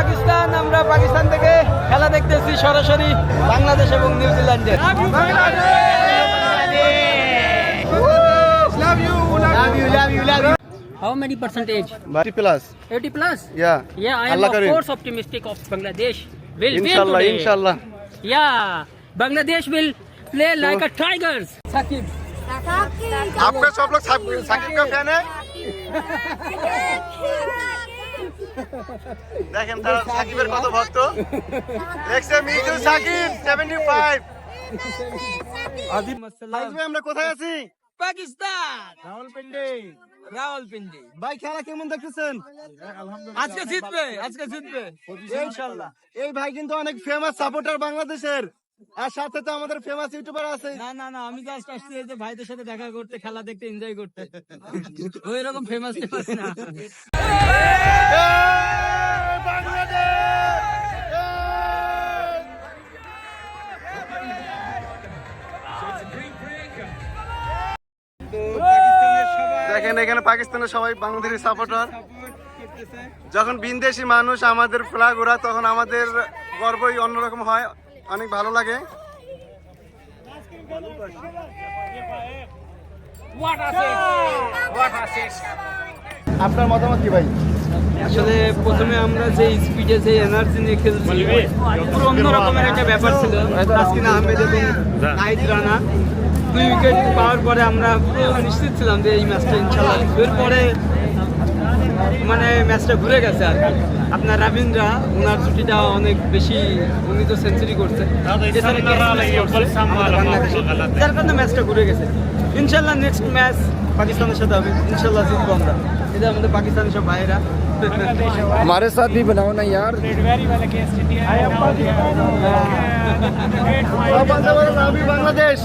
পাকিস্তান আমরা পাকিস্তান থেকে খেলা দেখতেছি সরাসরি বাংলাদেশ এবং নিউজিল্যান্ডের How many percentage? Thirty plus. 80 plus? Yeah. Yeah, I am Allah of Kareem. course optimistic of Bangladesh. Will win Inshallah, today. inshallah. Yeah, Bangladesh will play like a tigers. Sakib. आपका सब लोग साकिब साकिब का फैन है দেখেন তারা সাকিবের কত ভক্ত। দেখছে মিজু সাকিব 75 আদিম আসসালাম। আমরা কোথায় আছি? পাকিস্তান। রাওয়ালপিন্ডি। রাওয়ালপিন্ডি। ভাই খেলা কেমন দেখতেছেন? আজকে জিতবে আজকে জিতবে। ইনশাআল্লাহ। এই ভাই কিন্তু অনেক ফেমাস সাপোর্টার বাংলাদেশের। আর সাথে তো আমাদের ফেমাস ইউটিউবার আছে। না না না আমি জাস্ট আসছি এই যে ভাইদের সাথে দেখা করতে খেলা দেখতে এনজয় করতে। ওই রকম ফেমাস ফেমাস না। দেখেন এখানে পাকিস্তানের সবাই বাংলাদেশের সাপোর্টার যখন বিনদেশি মানুষ আমাদের ফ্ল্যাগ ওরা তখন আমাদের গর্বই অন্যরকম হয়। অনেক ভালো লাগে। আপনার মতামত কি ভাই? আসলে প্রথমে আমরা যে স্পিডে যে এনার্জি নিয়ে খেলছি, পুরো অন্যরকমের একটা ব্যাপার ছিল। তাসকিন আহমেদ এবং নাহিদ রানা দুই উইকেট পাওয়ার পরে আমরা পুরো নিশ্চিত ছিলাম যে এই ম্যাচটা ইনশাল্লাহ এরপরে মানে ম্যাচটা ঘুরে গেছে আর কি। আপনার রাবীন্দ্রা ওনার জুটিটা অনেক বেশি উনি তো সেঞ্চুরি করছে এছাড়া কে করছে আমাদের বাংলাদেশে। যার কারণে ম্যাচটা ঘুরে গেছে ইনশাল্লাহ নেক্সট ম্যাচ পাকিস্তানের সাথে হবে ইনশাল্লাহ জিতবো আমরা এটা আমাদের পাকিস্তানের সব ভাইয়েরা हमारे साथ भी बनाओ ना यार বাংলাদেশ